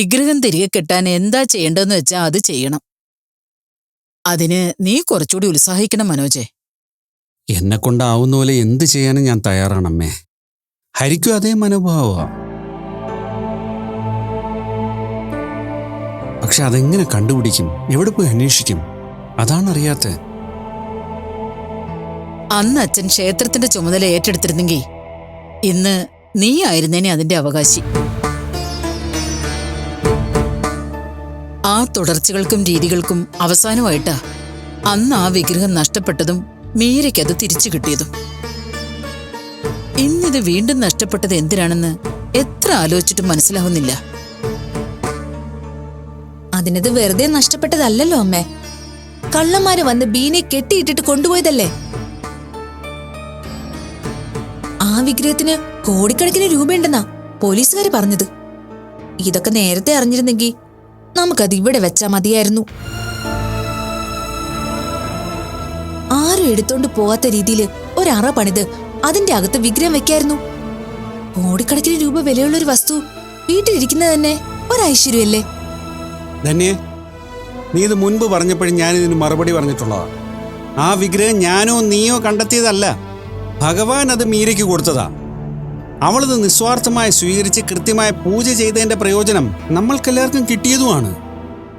വിഗ്രഹം തിരികെ കിട്ടാൻ എന്താ ചെയ്യേണ്ടതെന്ന് വെച്ചാൽ അത് ചെയ്യണം. അതിന് നീ കുറച്ചുകൂടി ഉത്സാഹിക്കണം മനോജെ. എന്നെ കൊണ്ടാവുന്ന പോലെ എന്ത് ചെയ്യാനും ഞാൻ തയ്യാറാണമ്മേ. ഹരിക്കും അതേ മനോഭാവമാ. പക്ഷെ അതെങ്ങനെ കണ്ടുപിടിക്കും? എവിടെ പോയി അന്വേഷിക്കും? അതാണ് അറിയാത്ത അന്ന് അച്ഛൻ ക്ഷേത്രത്തിന്റെ ചുമതല ഏറ്റെടുത്തിരുന്നെങ്കിൽ ഇന്ന് നീ ആയിരുന്നേനെ അതിന്റെ അവകാശി. ആ തുടർച്ചകൾക്കും രീതികൾക്കും അവസാനമായിട്ടാ അന്ന് ആ വിഗ്രഹം നഷ്ടപ്പെട്ടതും മീരയ്ക്കത് തിരിച്ചു കിട്ടിയതും. ഇന്നിത് വീണ്ടും നഷ്ടപ്പെട്ടത് എന്തിനാണെന്ന് എത്ര ആലോചിച്ചിട്ടും മനസ്സിലാവുന്നില്ല. അതിനത് വെറുതെ നഷ്ടപ്പെട്ടതല്ലല്ലോ അമ്മേ. കള്ളന്മാര് വന്ന് ബീനെ കെട്ടിയിട്ടിട്ട് കൊണ്ടുപോയതല്ലേ? ആ വിഗ്രഹത്തിന് കോടിക്കണക്കിന് രൂപയുണ്ടെന്നാ പോലീസുകാര് പറഞ്ഞത്. ഇതൊക്കെ നേരത്തെ അറിഞ്ഞിരുന്നെങ്കിൽ നമുക്കത് ഇവിടെ വെച്ചാ മതിയായിരുന്നു. ആരും എടുത്തോണ്ട് പോവാത്ത രീതിയിൽ ഒരറ പണിത് അതിന്റെ അകത്ത് വിഗ്രഹം വെക്കായിരുന്നു. കോടിക്കണക്കിന് രൂപ വിലയുള്ള ഒരു വസ്തു വീട്ടിലിരിക്കുന്നത് തന്നെ ഒരൈശ്വര്യമല്ലേ ധന്യേ നീ ഇത് മുൻപ് പറഞ്ഞപ്പോഴും ഞാൻ ഇതിന് മറുപടി പറഞ്ഞിട്ടുള്ളതാ. ആ വിഗ്രഹം ഞാനോ നീയോ കണ്ടെത്തിയതല്ല. ഭഗവാൻ അത് മീരയ്ക്ക് കൊടുത്തതാ. അവളത് നിസ്വാർത്ഥമായി സ്വീകരിച്ച് കൃത്യമായ പൂജ ചെയ്തതിന്റെ പ്രയോജനം നമ്മൾക്കെല്ലാവർക്കും കിട്ടിയതുമാണ്.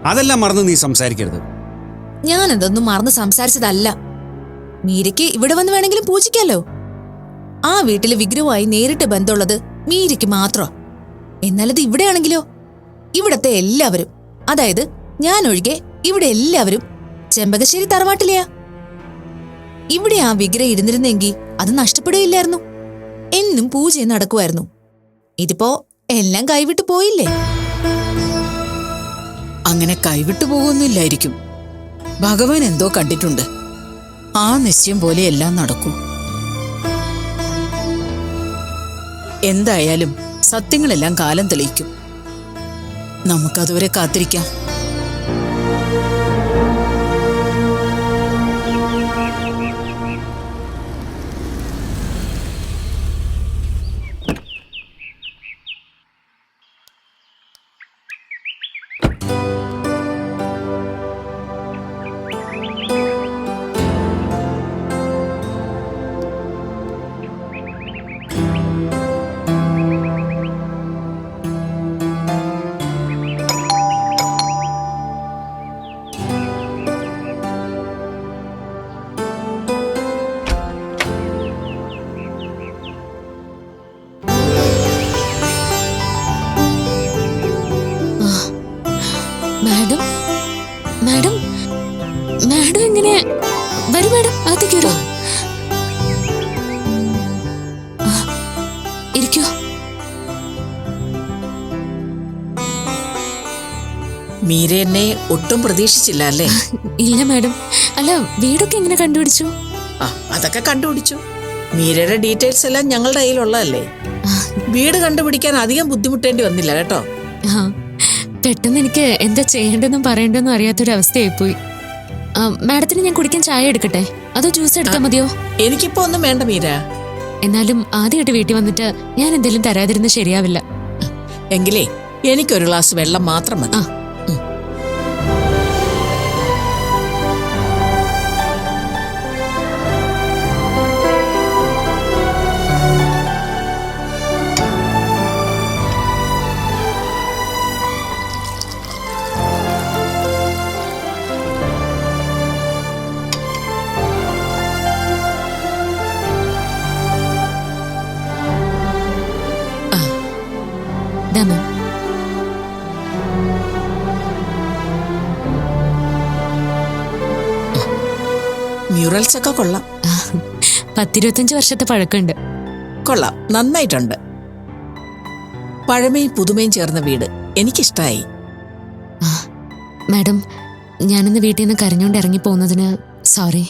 അതെല്ലാം മറന്ന് നീ സംസാരിക്കരുത്. ഞാൻ അതൊന്നും മറന്ന് സംസാരിച്ചതല്ല. മീരയ്ക്ക് ഇവിടെ വന്ന് വേണമെങ്കിലും പൂജിക്കാലോ. ആ വീട്ടിലെ വിഗ്രഹമായി നേരിട്ട് ബന്ധമുള്ളത് മീരയ്ക്ക് മാത്രം. എന്നാലത് ഇവിടെയാണെങ്കിലോ? ഇവിടത്തെ എല്ലാവരും അതായത് ഞാൻ ഒഴികെ ഇവിടെ എല്ലാവരും ചെമ്പകശ്ശേരി തറവാട്ടിലെയാ. ഇവിടെ ആ വിഗ്രഹം ഇരുന്നിരുന്നെങ്കിൽ അത് നഷ്ടപ്പെടുകയില്ലായിരുന്നു. എന്നും പൂജ നടക്കുമായിരുന്നു ഇതിപ്പോ എല്ലാം കൈവിട്ടു പോയില്ലേ? അങ്ങനെ കൈവിട്ടു പോകുന്നില്ലായിരിക്കും. ഭഗവാൻ എന്തോ കണ്ടിട്ടുണ്ട്. ആ നിശ്ചയം പോലെ എല്ലാം നടക്കൂ. എന്തായാലും സത്യങ്ങളെല്ലാം കാലം തെളിയിക്കും. നമുക്കതുവരെ കാത്തിരിക്കാം. പ്രതീക്ഷിച്ചില്ല അല്ലേ? ഇല്ല മാഡം. അല്ല വീടൊക്കെ എങ്ങനെ കണ്ടുപിടിച്ചു? ആ അതൊക്കെ കണ്ടുപിടിച്ചു. മീരയുടെ ഡീറ്റെയിൽസ് എല്ലാം ഞങ്ങളുടെ കയ്യിലുള്ളതല്ലേ? വീട് കണ്ടുപിടിക്കാൻ അധികം ബുദ്ധിമുട്ടേണ്ടി വന്നില്ല കേട്ടോ? പെട്ടെന്ന് എനിക്ക് എന്താ ചെയ്യേണ്ടെന്നും പറയേണ്ടെന്നും അവസ്ഥയായി പോയി മാഡത്തിന് ഞാൻ കുടിക്കാൻ ചായ എടുക്കട്ടെ? അതോ ജ്യൂസ് എടുത്താൽ മതിയോ? എനിക്കിപ്പോ ഒന്നും വേണ്ട മീര. എന്നാലും ആദ്യമായിട്ട് വീട്ടിൽ വന്നിട്ട് ഞാൻ എന്തെങ്കിലും തരാതിരുന്ന് ശരിയാവില്ല. എങ്കിലേ എനിക്കൊരു ഗ്ലാസ് വെള്ളം മാത്രം മതി. ഒക്കെ കൊള്ളാം. പത്തിരുപത്തഞ്ച് വർഷത്തെ പഴക്കമുണ്ട്. കൊള്ളാം. നന്നായിട്ടുണ്ട്. പഴമയും പുതുമയും ചേർന്ന വീട് എനിക്കിഷ്ടായി. മാഡം ഞാനിന്ന് വീട്ടിൽ നിന്ന് കരഞ്ഞോണ്ട് ഇറങ്ങി പോകുന്നതിന് സോറി.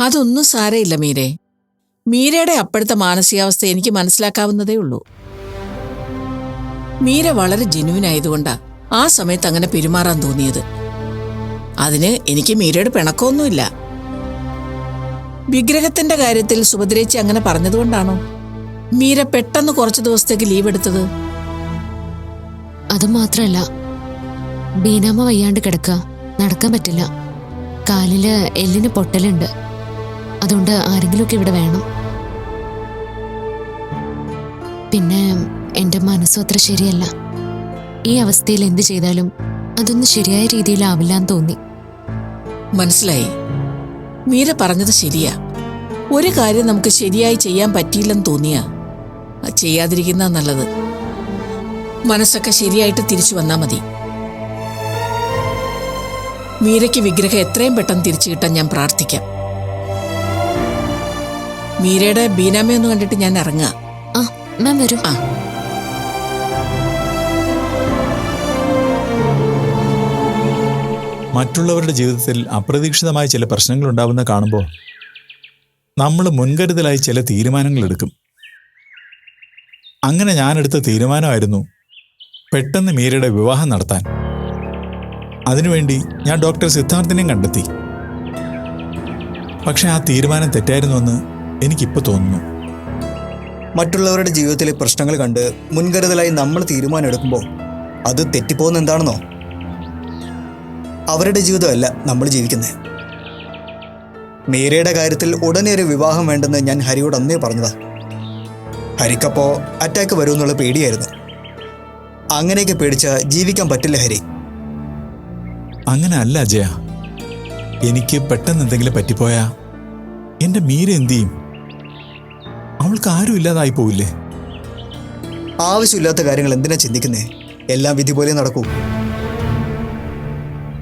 അതൊന്നും സാരയില്ല മീരെ. മീരയുടെ അപ്പോഴത്തെ മാനസികാവസ്ഥ എനിക്ക് മനസ്സിലാക്കാവുന്നതേ ഉള്ളൂ. മീര വളരെ ജെന്യൂൻ ആയതുകൊണ്ടാ ആ സമയത്ത് അങ്ങനെ പെരുമാറാൻ തോന്നിയത്. അതിന് എനിക്ക് മീരയുടെ പിണക്കമൊന്നുമില്ല. വിഗ്രഹത്തിന്റെ കാര്യത്തിൽ സുഭദ്രേച്ചി അങ്ങനെ പറഞ്ഞതുകൊണ്ടാണോ? മീര പെട്ടെന്ന് കുറച്ചു ദിവസത്തേക്ക് ലീവ് എടുത്തത്. അത് മാത്രല്ല ബീനാമ വയ്യാണ്ട് കിടക്കുക. നടക്കാൻ പറ്റില്ല. കാലിൽ എല്ലിന് പൊട്ടലുണ്ട്. അതുകൊണ്ട് ആരെങ്കിലുമൊക്കെ ഇവിടെ വേണം. പിന്നെ എന്റെ മനസ്സും അത്ര ശരിയല്ല. ഈ അവസ്ഥയിൽ എന്ത് ചെയ്താലും അതൊന്നും ശരിയായ രീതിയിലാവില്ല എന്ന് തോന്നി. മനസ്സിലായി. മീര പറഞ്ഞത് ശരിയാ. ഒരു കാര്യം നമുക്ക് ശരിയായി ചെയ്യാൻ പറ്റിയില്ലെന്ന് തോന്നിയാ. ചെയ്യാതിരിക്കുന്ന നല്ലത്. മനസ്സൊക്കെ ശരിയായിട്ട് തിരിച്ചു വന്നാ മതി. മീരയ്ക്ക് വിഗ്രഹം എത്രയും പെട്ടെന്ന് തിരിച്ചു കിട്ടാൻ ഞാൻ പ്രാർത്ഥിക്കാം. മീരയുടെ ബീനാമയൊന്നും കണ്ടിട്ട് ഞാൻ ഇറങ്ങാം. ആ മാം വരും. ആ. മറ്റുള്ളവരുടെ ജീവിതത്തിൽ അപ്രതീക്ഷിതമായ ചില പ്രശ്നങ്ങൾ ഉണ്ടാവുന്ന കാണുമ്പോൾ നമ്മൾ മുൻകരുതലായി ചില തീരുമാനങ്ങൾ എടുക്കും. അങ്ങനെ ഞാനെടുത്ത തീരുമാനമായിരുന്നു പെട്ടെന്ന് മീരയുടെ വിവാഹം നടത്താൻ. അതിനുവേണ്ടി ഞാൻ ഡോക്ടർ സിദ്ധാർത്ഥിനെയും കണ്ടെത്തി. പക്ഷെ ആ തീരുമാനം തെറ്റായിരുന്നുവെന്ന് എനിക്കിപ്പോൾ തോന്നുന്നു. മറ്റുള്ളവരുടെ ജീവിതത്തിലെ പ്രശ്നങ്ങൾ കണ്ട് മുൻകരുതലായി നമ്മൾ തീരുമാനം എടുക്കുമ്പോൾ അത് തെറ്റിപ്പോകുന്ന എന്താണെന്നോ? അവരുടെ ജീവിതമല്ല നമ്മൾ ജീവിക്കുന്നത്. മീരയുടെ കാര്യത്തിൽ ഉടനെ ഒരു വിവാഹം വേണ്ടെന്ന് ഞാൻ ഹരിയോട് അന്നേ പറഞ്ഞതാ. ഹരിക്കപ്പോ അറ്റാക്ക് വരുമെന്നുള്ള പേടിയായിരുന്നു. അങ്ങനെയൊക്കെ പേടിച്ച ജീവിക്കാൻ പറ്റില്ല ഹരി. അങ്ങനെ അല്ല അജയ. എനിക്ക് പെട്ടെന്ന് എന്തെങ്കിലും പറ്റിപ്പോയാ? എന്റെ മീര എന്തു ചെയ്യും? അവൾക്ക് ആരും ഇല്ലാതായി പോവില്ലേ? ആവശ്യമില്ലാത്ത കാര്യങ്ങൾ എന്തിനാ ചിന്തിക്കുന്നേ? എല്ലാം വിധി പോലെ നടക്കൂ.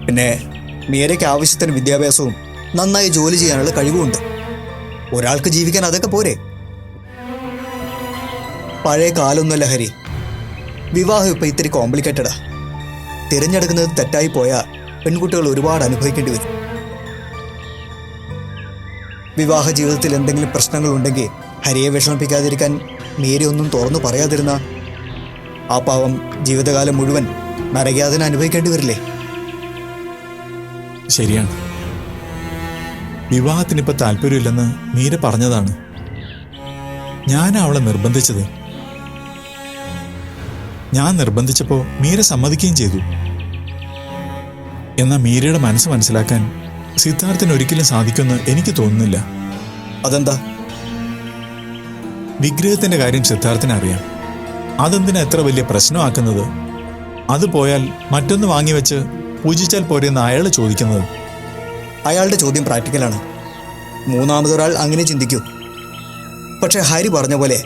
പിന്നെ മീരയ്ക്ക് ആവശ്യത്തിന് വിദ്യാഭ്യാസവും നന്നായി ജോലി ചെയ്യാനുള്ള കഴിവുമുണ്ട്. ഒരാൾക്ക് ജീവിക്കാൻ അതൊക്കെ പോരെ? പഴയ കാലൊന്നുമല്ല ഹരി. വിവാഹം ഇപ്പം ഇത്തിരി കോംപ്ലിക്കേറ്റഡാ തിരഞ്ഞെടുക്കുന്നത് തെറ്റായി പോയാൽ പെൺകുട്ടികൾ ഒരുപാട് അനുഭവിക്കേണ്ടി വരും. വിവാഹ ജീവിതത്തിൽ എന്തെങ്കിലും പ്രശ്നങ്ങൾ ഉണ്ടെങ്കിൽ ഹരിയെ വിഷമിപ്പിക്കാതിരിക്കാൻ മീര ഒന്നും തുറന്നു പറയാതിരുന്ന ആ പാവം ജീവിതകാലം മുഴുവൻ നരകയാതന അനുഭവിക്കേണ്ടി വരില്ലേ? ശരിയാണ്. വിവാഹത്തിനിപ്പോ താല്പര്യമില്ലെന്ന് മീര പറഞ്ഞതാണ്. ഞാൻ അവളെ നിർബന്ധിച്ചത്. ഞാൻ നിർബന്ധിച്ചപ്പോ മീര സമ്മതിക്കുകയും ചെയ്തു. എന്നാൽ മീരയുടെ മനസ്സ് മനസ്സിലാക്കാൻ സിദ്ധാർത്ഥിന് ഒരിക്കലും സാധിക്കുമെന്ന് എനിക്ക് തോന്നുന്നില്ല. അതെന്താ? വിഗ്രഹത്തിന്റെ കാര്യം സിദ്ധാർത്ഥിന് അറിയാം. അതെന്തിനാ എത്ര വലിയ പ്രശ്നമാക്കുന്നത്? അത് പോയാൽ മറ്റൊന്ന് വാങ്ങിവെച്ച് പൂജിച്ചാൽ പോരെന്ന് അയാൾ ചോദിക്കുന്നത്. അയാളുടെ ചോദ്യം പ്രാക്ടിക്കലാണ് മൂന്നാമതൊരാൾ അങ്ങനെ ചിന്തിക്കൂ. പക്ഷെ ഹരി പറഞ്ഞ പോലെ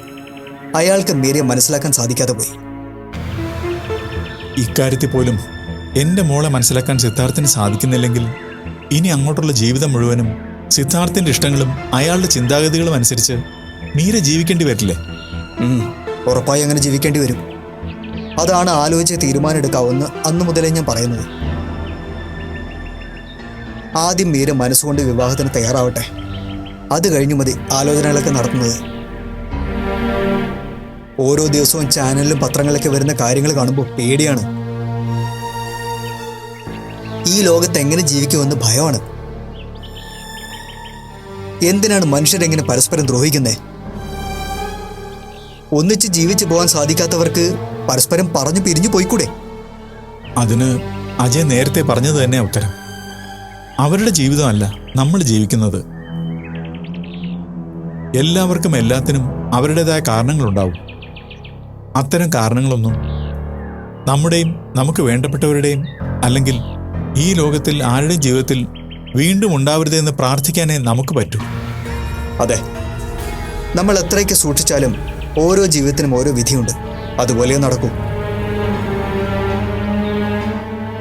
അയാൾക്ക് മീരയെ മനസ്സിലാക്കാൻ സാധിക്കാതെ പോയി. ഇക്കാര്യത്തിൽ പോലും എന്റെ മോളെ മനസ്സിലാക്കാൻ സിദ്ധാർത്ഥിന് സാധിക്കുന്നില്ലെങ്കിൽ ഇനി അങ്ങോട്ടുള്ള ജീവിതം മുഴുവനും സിദ്ധാർത്ഥിന്റെ ഇഷ്ടങ്ങളും അയാളുടെ ചിന്താഗതികളും അനുസരിച്ച് മീര ജീവിക്കേണ്ടി വരില്ലേ? ഉറപ്പായി അങ്ങനെ ജീവിക്കേണ്ടി വരും. അതാണ് ആലോചിച്ച് തീരുമാനമെടുക്കാവുന്ന അന്നു മുതലേ ഞാൻ പറയുന്നത്. ആദ്യം മീര മനസ്സുകൊണ്ട് വിവാഹത്തിന് തയ്യാറാവട്ടെ. അത് കഴിഞ്ഞു മതി ആലോചനകളൊക്കെ നടത്തുന്നത്. ഓരോ ദിവസവും ചാനലിലും പത്രങ്ങളിലൊക്കെ വരുന്ന കാര്യങ്ങൾ കാണുമ്പോൾ പേടിയാണ്. ഈ ലോകത്ത് എങ്ങനെ ജീവിക്കുമെന്ന് ഭയമാണ്. എന്തിനാണ് മനുഷ്യരെങ്ങനെ പരസ്പരം ദ്രോഹിക്കുന്നത് ഒന്നിച്ച് ജീവിച്ചു പോകാൻ സാധിക്കാത്തവർക്ക് പരസ്പരം പറഞ്ഞു പിരിഞ്ഞു പോയിക്കൂടെ? അതിന് അജയ് നേരത്തെ പറഞ്ഞത് തന്നെ ഉത്തരം. അവരുടെ ജീവിതമല്ല നമ്മൾ ജീവിക്കുന്നത്. എല്ലാവർക്കും എല്ലാത്തിനും അവരുടേതായ കാരണങ്ങളുണ്ടാവും. അത്തരം കാരണങ്ങളൊന്നും നമ്മുടെയും നമുക്ക് വേണ്ടപ്പെട്ടവരുടെയും അല്ലെങ്കിൽ ഈ ലോകത്തിൽ ആരുടെയും ജീവിതത്തിൽ വീണ്ടും ഉണ്ടാവരുതെന്ന് പ്രാർത്ഥിക്കാനേ നമുക്ക് പറ്റൂ. അതെ. നമ്മൾ എത്രയ്ക്ക് സൂക്ഷിച്ചാലും ഓരോ ജീവിതത്തിനും ഓരോ വിധിയുണ്ട്. അതുപോലെ നടക്കൂ.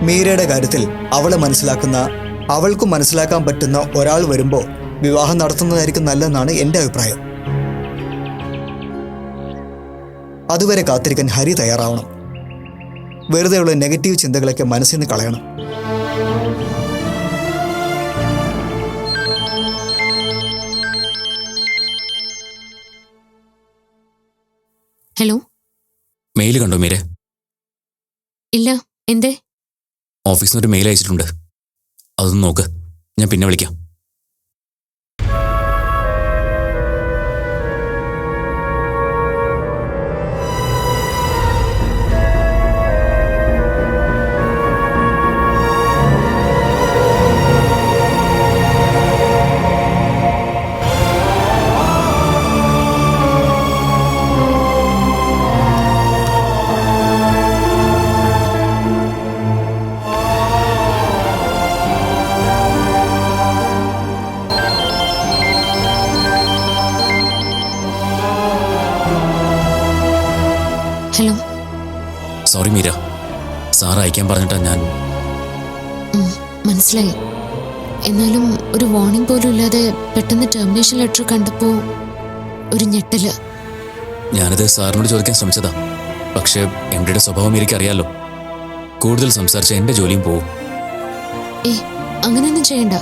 മീരയുടെ കാര്യത്തിൽ അവളെ മനസ്സിലാക്കുന്ന അവൾക്കും മനസ്സിലാക്കാൻ പറ്റുന്ന ഒരാൾ വരുമ്പോൾ വിവാഹം നടത്തുന്നതായിരിക്കും നല്ലതെന്നാണ് എന്റെ അഭിപ്രായം. അതുവരെ കാത്തിരിക്കാൻ ഹരി തയ്യാറാവണം. വെറുതെയുള്ള നെഗറ്റീവ് ചിന്തകളൊക്കെ മനസ്സിൽ നിന്ന് കളയണം. ഹലോ? മെയിൽ കണ്ടോ മീര? ഇല്ല എന്തേ? ഓഫീസിൽ നിന്ന് ഒരു മെയിൽ അയച്ചിട്ടുണ്ട്. അതൊന്ന് നോക്ക്. ഞാൻ പിന്നെ വിളിക്കാം. അയക്കാൻ പറഞ്ഞിട്ടാ ഞാൻ. മനസ്സിലായി. എന്നാലും ഒരു വാർണിംഗ് പോലും ഇല്ലാതെ പെട്ടെന്ന് ടെർമിനേഷൻ ലെറ്റർ കണ്ടപ്പോൾ ഒരു ഞെട്ടൽ. ഞാനത് സാറിനോട് ചോദിക്കാൻ ശ്രമിച്ചതാ. പക്ഷേ എംഡിയുടെ സ്വഭാവം എനിക്കറിയാലോ. കൂടുതൽ സംസാരിച്ച എന്റെ ജോലിയും പോവും. ഏ അങ്ങനെയൊന്നും ചെയ്യണ്ട.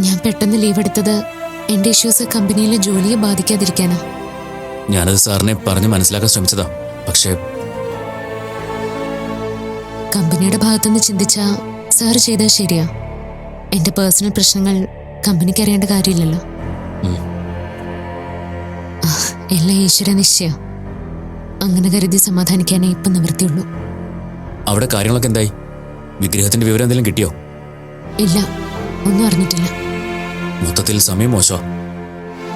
ഞാൻ പെട്ടെന്ന് ലീവ് എടുത്തത് എന്റെ ഇഷ്യൂസ് കമ്പനിയിലെ ജോലിയെ ബാധിക്കാതിരിക്കാനാ. ഞാനത് സാറിനെ പറഞ്ഞ് മനസ്സിലാക്കാൻ ശ്രമിച്ചതാ. പക്ഷേ കമ്പനിയുടെ ഭാഗത്തുനിന്ന് ചിന്തിച്ച സാർ ചെയ്താൽ ശരിയാ. എന്റെ പേഴ്സണൽ പ്രശ്നങ്ങൾ കമ്പനിക്ക് അറിയേണ്ട കാര്യമില്ലല്ലോ. എല്ലാം ഈശ്വര നിശ്ചയം. അങ്ങനെ കരുതി സമാധാനിക്കാനേ ഇപ്പം നിവൃത്തിയുള്ളൂ. അവിടെ കാര്യങ്ങളൊക്കെ എന്തായി? വിഗ്രഹത്തിന്റെ വിവരം എന്തെങ്കിലും കിട്ടിയോ? ഇല്ല ഒന്നും അറിഞ്ഞിട്ടില്ല. മൊത്തത്തിൽ സമയം മോശോ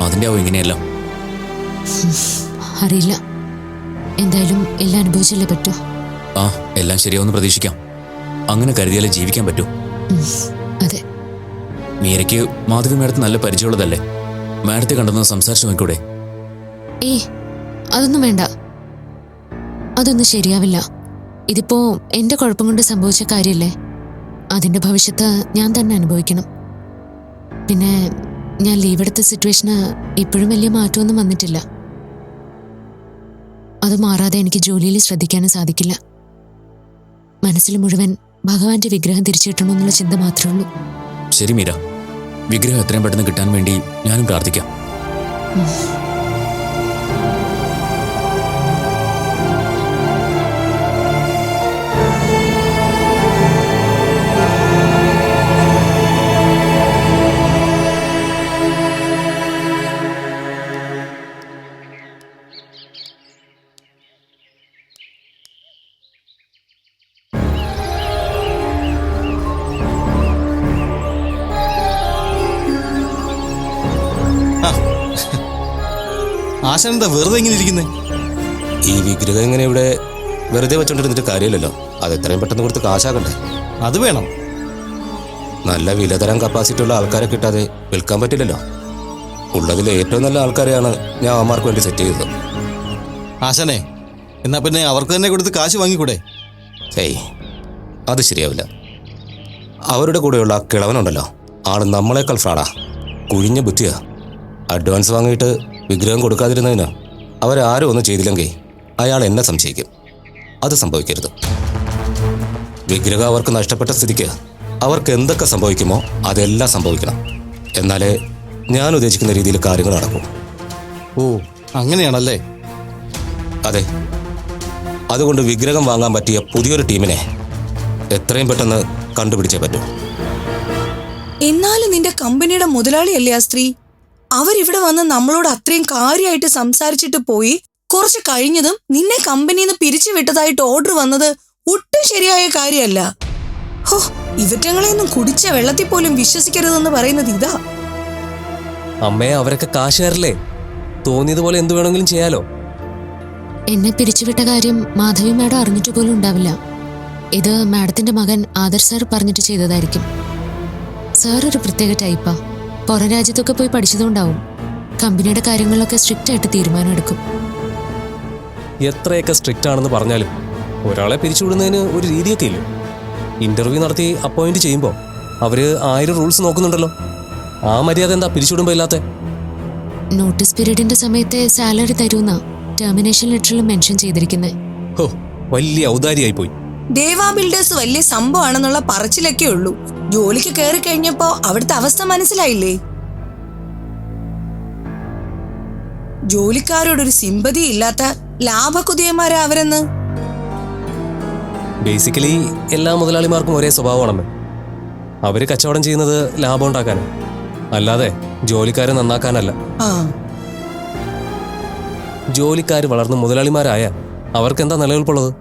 അതിന്റെ ആവും ഇങ്ങനെയല്ല അറിയില്ല. എന്തായാലും എല്ലാം അനുഭവിച്ചല്ലേ പറ്റൂ. ആ എല്ലാം ശരിയാവുമെന്ന് പ്രതീക്ഷിക്കാം. അങ്ങനെ കരുതിയാലേ ജീവിക്കാൻ പറ്റൂ. അതെ. മീരയ്ക്ക് മാധവി മാഡത്തിന് നല്ല പരിചയമുള്ളതല്ലേ? മാഡത്തെ കണ്ടെന്ന് സംസാരിച്ചു നോക്കൂടെ ഏ അതൊന്നും വേണ്ട. അതൊന്നും ശരിയാവില്ല. ഇതിപ്പോ എന്റെ കുഴപ്പം കൊണ്ട് സംഭവിച്ച കാര്യല്ലേ? അതിന്റെ ഭവിഷ്യത്ത് ഞാൻ തന്നെ അനുഭവിക്കണം. പിന്നെ ഞാൻ ലീവ് എടുത്ത സിറ്റുവേഷന് ഇപ്പോഴും വലിയ മാറ്റമൊന്നും വന്നിട്ടില്ല. അത് മാറാതെ എനിക്ക് ജോലിയിൽ ശ്രദ്ധിക്കാനും സാധിക്കില്ല. മനസ്സിൽ മുഴുവൻ ഭഗവാന്റെ വിഗ്രഹം തിരിച്ചു എന്നുള്ള ചിന്ത മാത്രമേ ഉള്ളൂ. ശരി മീര. വിഗ്രഹം എത്രയും പെട്ടെന്ന് കിട്ടാൻ വേണ്ടി ഞാനും പ്രാർത്ഥിക്കാം. ആശാൻ എന്താ വെറുതെ ഇങ്ങനെ ഇരിക്കുന്നത് ഈ വിഗ്രഹം ഇങ്ങനെ ഇവിടെ വെറുതെ വെച്ചോണ്ടിരുന്നിട്ട് കാര്യമില്ലല്ലോ. അത് എത്രയും പെട്ടെന്ന് കൊടുത്ത് കാശാക്കണ്ടേ? അത് വേണം. നല്ല വിലതരം കപ്പാസിറ്റി ഉള്ള ആൾക്കാരെ കിട്ടാതെ വിൽക്കാൻ പറ്റില്ലല്ലോ. ഉള്ളതിൽ ഏറ്റവും നല്ല ആൾക്കാരെയാണ് ഞാൻ അവന്മാർക്ക് വേണ്ടി സെറ്റ് ചെയ്തത്. ആശാനെ എന്നാ പിന്നെ അവർക്ക് തന്നെ കൊടുത്ത് കാശ് വാങ്ങിക്കൂടെ? ഏയ് അത് ശരിയാവില്ല. അവരുടെ കൂടെയുള്ള കിളവനുണ്ടല്ലോ. ആൾ നമ്മളെക്കാൾ ഫ്രാഡാ കുഴിഞ്ഞ ബുദ്ധിയാ. അഡ്വാൻസ് വാങ്ങിയിട്ട് വിഗ്രഹം കൊടുക്കാതിരുന്നതിന് അവരാരും ഒന്നും ചെയ്തില്ലെങ്കിൽ അയാൾ എന്നെ സംശയിക്കും. അത് സംഭവിക്കരുത്. വിഗ്രഹം അവർക്ക് നഷ്ടപ്പെട്ട സ്ഥിതിക്ക് അവർക്ക് എന്തൊക്കെ സംഭവിക്കുമോ അതെല്ലാം സംഭവിക്കണം. എന്നാലേ ഞാൻ ഉദ്ദേശിക്കുന്ന രീതിയിൽ കാര്യങ്ങൾ നടക്കും. ഓ അങ്ങനെയാണല്ലേ? അതെ. അതുകൊണ്ട് വിഗ്രഹം വാങ്ങാൻ പറ്റിയ പുതിയൊരു ടീമിനെ എത്രയും പെട്ടെന്ന് കണ്ടുപിടിച്ചേ പറ്റൂ. എന്നാലും നിന്റെ കമ്പനിയുടെ മുതലാളിയല്ലേ ആ സ്ത്രീ? അവരിവിടെ വന്ന് നമ്മളോട് അത്രയും കാര്യമായിട്ട് സംസാരിച്ചിട്ട് പോയി കുറച്ച് കഴിഞ്ഞതും നിന്നെ കമ്പനിയിൽ നിന്ന് പിരിച്ചു വിട്ടതായിട്ട് ഓർഡർ വന്നത് ഒട്ടും ശരിയായ കാര്യമല്ല ഹോ ഇവറ്റങ്ങളെയൊന്നും കുടിച്ച വെള്ളത്തിൽ പോലും വിശ്വസിക്കരുതെന്ന് പറയുന്നത് ഇതാ. അമ്മയെ അവരൊക്കെ കാശുകാരല്ലേ? തോന്നിയതുപോലെ എന്തു വേണമെങ്കിലും ചെയ്യാലോ? എന്നെ പിരിച്ചുവിട്ട കാര്യം മാധവി മാഡം അറിഞ്ഞിട്ട് പോലും ഉണ്ടാവില്ല. ഇത് മാഡത്തിന്റെ മകൻ ആദർ സാർ പറഞ്ഞിട്ട് ചെയ്തതായിരിക്കും. സാർ ഒരു പ്രത്യേക ടൈപ്പാ പുറം രാജ്യത്തൊക്കെ പോയി പഠിച്ചതുകൊണ്ടാവും കമ്പനിയുടെ കാര്യങ്ങളിലൊക്കെ സ്ട്രിക്റ്റ് ആയിട്ട് തീരുമാനം എടുക്കും എത്രയൊക്കെ സ്ട്രിക്റ്റ് ആണെന്ന് പറഞ്ഞാലും ഒരാളെ പിരിച്ചുവിടുന്നതിന് ഒരു രീതിയൊക്കെ ഇല്ല? ഇന്റർവ്യൂ നടത്തി അപ്പോയിന്റ് ചെയ്യുമ്പോൾ അവർ ആയിരം റൂൾസ് നോക്കുന്നുണ്ടല്ലോ. ആ മര്യാദ എന്താ പിരിച്ചുവിടുമ്പോ ഇല്ലാത്ത? നോട്ടീസ് പീരീഡിന്റെ സമയത്തെ സാലറി തരൂന്ന ടെർമിനേഷൻ ലെറ്ററിൽ മെൻഷൻ ചെയ്തിരിക്കുന്നത് ഹോ വലിയ ഔദാരിയായി പോയി ദേവാ ബിൽഡേഴ്സ് വലിയ സംഭവമാണെന്നുള്ള പറച്ചിലൊക്കെ ഉള്ളൂ. ജോലിക്ക് കയറി കഴിഞ്ഞപ്പോ അവിടുത്തെ അവസ്ഥ മനസ്സിലായില്ലേ? ജോലിക്കാരോടൊരു സിമ്പതി ഇല്ലാത്ത ലാഭകുതിയന്മാരാ അവരെന്ന്? ബേസിക്കലി എല്ലാ മുതലാളിമാർക്കും ഒരേ സ്വഭാവമാണ് അവർ കച്ചവടം ചെയ്യുന്നത് ലാഭം ഉണ്ടാക്കാനാണ് അല്ലാതെ ജോലിക്കാരെ നന്നാക്കാനല്ല. ജോലിക്കാർ വളർന്ന് മുതലാളിമാരായ അവർക്ക് എന്താ നിലനിൽപ്പുള്ളത്?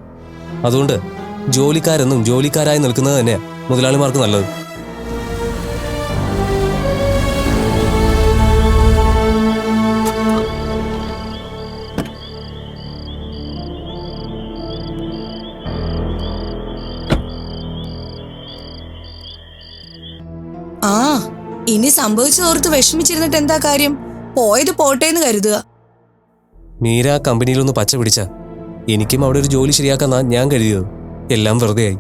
അതുകൊണ്ട് ജോലിക്കാരെന്നും ജോലിക്കാരായി നിൽക്കുന്നത് തന്നെ മുതലാളിമാർക്ക് നല്ലത്. ആ ഇനി സംഭവിച്ചതോർത്ത് വിഷമിച്ചിരുന്നിട്ട് എന്താ കാര്യം? പോയത് പോട്ടെ എന്ന് കരുതുക. മീര കമ്പനിയിലൊന്ന് പച്ച പിടിച്ച. എനിക്കും അവിടെ ഒരു ജോലി ശരിയാക്കാന്നാ ഞാൻ കരുതിയത്. എല്ലാം വെറുതെയായി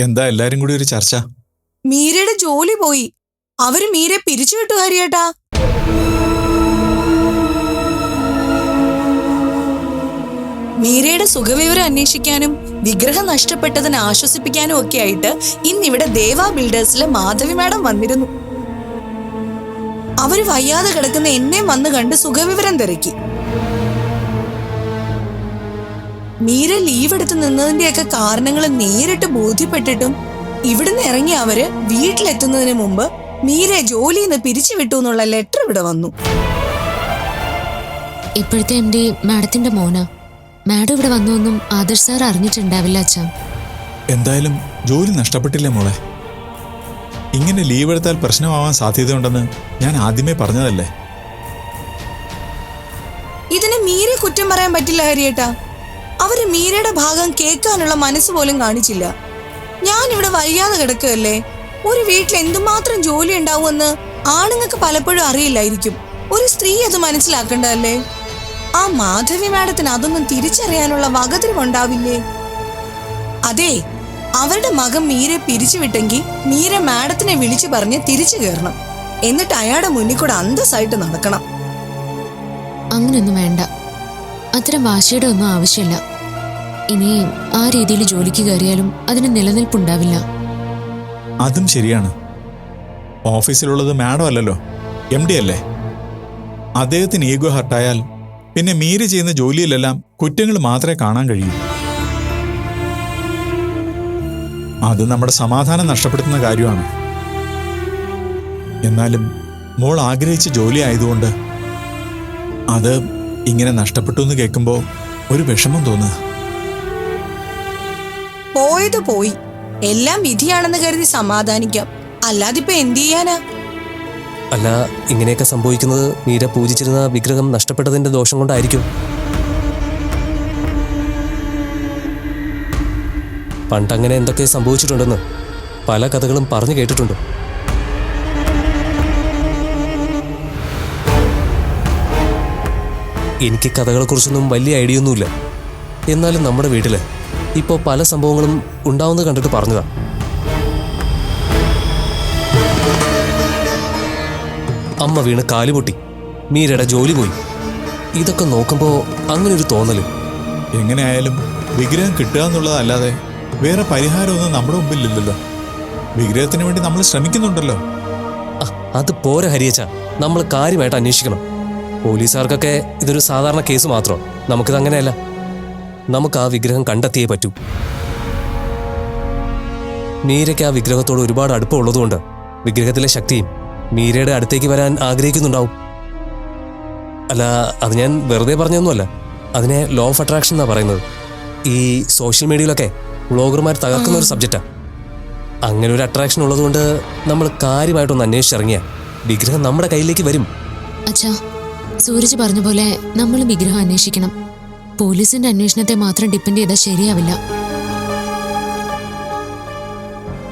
എന്താ എല്ലാരും കൂടി ഒരു ചർച്ച? മീരയുടെ ജോലി പോയി. അവർ മീരെ പിരിച്ചുവിട്ടു കാര്യേട്ടാ മീരയുടെ സുഖവിവരം അന്വേഷിക്കാനും വിഗ്രഹം നഷ്ടപ്പെട്ടതിന് ആശ്വസിപ്പിക്കാനും ഒക്കെ ആയിട്ട് ഇന്നിവിടെ ദേവാ ബിൽഡേഴ്സിലെ മാധവി മാഡം വന്നിരുന്നു. അവർ വയ്യാതെ കിടക്കുന്ന എന്നെ വന്ന് കണ്ട് സുഖവിവരം തിരക്കി. മീര ലീവ് എടുത്ത് നിന്നതിന്റെയൊക്കെ കാരണങ്ങൾ നേരിട്ട് ബോധ്യപ്പെട്ടിട്ടും ഇവിടുന്ന് ഇറങ്ങിയ അവർ വീട്ടിലെത്തുന്നതിന് മുമ്പ് മീരെ ജോലിയിൽ നിന്ന് പിരിച്ചുവിട്ടു എന്നുള്ള ലെറ്റർ ഇവിടെ വന്നു. ഇപ്പോഴത്തെ എം ഡി മാഡത്തിന്റെ മോനാ. മാഡം ഇവിടെ വന്നുവെന്നും ആദർശ് സാർ അറിഞ്ഞിട്ടുണ്ടാവില്ല അച്ഛാ. എന്തായാലും ജോലി നഷ്ടപ്പെട്ടില്ലേ മോളെ. ഇങ്ങനെ ലീവ് എടുത്താൽ പ്രശ്നമാവാൻ സാധ്യതയുണ്ടെന്ന് ഞാൻ ആദ്യമേ പറഞ്ഞതല്ലേ? ഇതിന് മീരെ കുറ്റം പറയാൻ പറ്റില്ല ഹരിയേട്ടാ. അവർ മീരയുടെ ഭാഗം കേൾക്കാനുള്ള മനസ്സ് പോലും കാണിച്ചില്ല. ഞാൻ ഇവിടെ വയ്യാതെ കിടക്കുകയല്ലേ? ഒരു വീട്ടിൽ എന്തുമാത്രം ജോലി ഉണ്ടാവുമെന്ന് ആണുങ്ങൾക്ക് പലപ്പോഴും അറിയില്ലായിരിക്കും. ഒരു സ്ത്രീ അത് മനസ്സിലാക്കണ്ടല്ലേ ആ മാധവി മാഡത്തിന് അതൊന്നും തിരിച്ചറിയാനുള്ള വകതിരിവുണ്ടാവില്ലേ? അതെ അവരുടെ മകൻ മീരെ പിരിച്ചുവിട്ടെങ്കിൽ മീര മാഡത്തിനെ വിളിച്ചു പറഞ്ഞ് തിരിച്ചു കയറണം. എന്നിട്ട് അയാളുടെ മുന്നിൽ കൂടെ അന്തസ്സായിട്ട് നടക്കണം. അങ്ങനെയൊന്നും വേണ്ട. അത്തരം വാശിയുടെ ഒന്നും ആവശ്യമില്ല. ഇനി ആ രീതിയിൽ ജോലിക്ക് കയറിയാലും അതിന് നിലനിൽപ്പുണ്ടാവില്ല. അതും ശരിയാണ്. ഓഫീസിലുള്ളത് മാഡം അല്ലല്ലോ. എം ഡി അല്ലേ? അദ്ദേഹത്തിന് ഈഗോ ഹർട്ടായാൽ പിന്നെ മീര് ചെയ്യുന്ന ജോലിയിലെല്ലാം കുറ്റങ്ങൾ മാത്രമേ കാണാൻ കഴിയൂ. അത് നമ്മുടെ സമാധാനം നഷ്ടപ്പെടുത്തുന്ന കാര്യമാണ്. എന്നാലും മോൾ ആഗ്രഹിച്ച ജോലി ആയതുകൊണ്ട് അത് ഇങ്ങനെ നഷ്ടപ്പെട്ടു എന്ന് കേൾക്കുമ്പോൾ ഒരു വിഷമം തോന്നുക. പോയത് പോയി. എല്ലാം വിധിയാണെന്ന് കരുതി സമാധാനിക്കാം. അല്ലാതിപ്പോ എന്ത് ചെയ്യാനാ? അല്ല ഇങ്ങനെയൊക്കെ സംഭവിക്കുന്നത് മീര പൂജിച്ചിരുന്ന വിഗ്രഹം നഷ്ടപ്പെട്ടതിന്റെ ദോഷം കൊണ്ടായിരിക്കും. പണ്ടങ്ങനെ എന്തൊക്കെ സംഭവിച്ചിട്ടുണ്ടെന്ന് പല കഥകളും പറഞ്ഞു കേട്ടിട്ടുണ്ട്. എനിക്ക് കഥകളെക്കുറിച്ചൊന്നും വലിയ ഐഡിയ ഒന്നുമില്ല. എന്നാലും നമ്മുടെ വീട്ടിൽ ഇപ്പോൾ പല സംഭവങ്ങളും ഉണ്ടാവുന്നത് കണ്ടിട്ട് പറഞ്ഞതാ. അമ്മ വീണ് കാലുപൊട്ടി മീരയുടെ ജോലി പോയി. ഇതൊക്കെ നോക്കുമ്പോൾ അങ്ങനെ ഒരു തോന്നൽ. എങ്ങനെയായാലും വിഗ്രഹം കിട്ടുക എന്നുള്ളതല്ലാതെ വേറെ പരിഹാരമൊന്നും നമ്മുടെ മുമ്പിലില്ലല്ലോ. വിഗ്രഹത്തിന് വേണ്ടി നമ്മൾ ശ്രമിക്കുന്നുണ്ടല്ലോ. അത് പോരെ ഹരിയച്ച. നമ്മൾ കാര്യമായിട്ട് അന്വേഷിക്കണം. പോലീസുകാർക്കൊക്കെ ഇതൊരു സാധാരണ കേസ് മാത്രം. നമുക്കിത് അങ്ങനെയല്ല നമുക്ക് ആ വിഗ്രഹം കണ്ടെത്തിയേ പറ്റൂ. മീരയ്ക്ക് ആ വിഗ്രഹത്തോട് ഒരുപാട് അടുപ്പമുള്ളതുകൊണ്ട് വിഗ്രഹത്തിലെ ശക്തിയും മീരയുടെ അടുത്തേക്ക് വരാൻ ആഗ്രഹിക്കുന്നുണ്ടാവും. അല്ല അത് ഞാൻ വെറുതെ പറഞ്ഞൊന്നുമല്ല. അതിനെ ലോ ഓഫ് അട്രാക്ഷൻ എന്നാ പറയുന്നത്. ഈ സോഷ്യൽ മീഡിയയിലൊക്കെ വ്ളോഗർമാർ തകർക്കുന്ന ഒരു സബ്ജക്റ്റാ അങ്ങനെ ഒരു അട്രാക്ഷൻ ഉള്ളതുകൊണ്ട് നമ്മൾ കാര്യമായിട്ടൊന്ന് അന്വേഷിച്ചിറങ്ങിയ വിഗ്രഹം നമ്മുടെ കയ്യിലേക്ക് വരും. അച്ഛാ സൂരജ് പറഞ്ഞ പോലെ നമ്മൾ വിഗ്രഹം അന്വേഷിക്കണം. പോലീസിന്റെ അന്വേഷണത്തെ മാത്രം ഡിപ്പെൻഡ് ചെയ്താൽ ശരിയാവില്ല.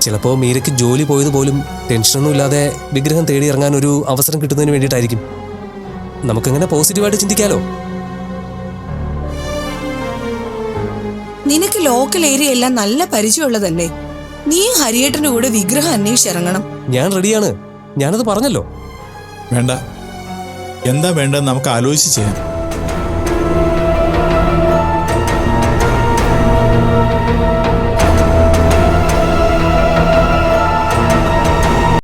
ചിലപ്പോൾ മീരയ്ക്ക് ജോലി പോയത് പോലും ടെൻഷനൊന്നും ഇല്ലാതെ വിഗ്രഹം തേടി ഇറങ്ങാൻ ഒരു അവസരം കിട്ടുന്നതിന് വേണ്ടിയിട്ടായിരിക്കും. നമുക്കങ്ങനെ പോസിറ്റീവായിട്ട് ചിന്തിക്കാലോ? നിനക്ക് ലോക്കൽ ഏരിയ എല്ലാം നല്ല പരിചയമുള്ളതല്ലേ? നീ ഹരിയേട്ടന്റെ കൂടെ വിഗ്രഹം അന്വേഷിച്ചിറങ്ങണം ഞാൻ റെഡിയാണ്. ഞാനത് പറഞ്ഞല്ലോ. വേണ്ട. എന്താ വേണ്ടെന്ന് നമുക്ക് ആലോചിച്ച് ചെയ്യാം.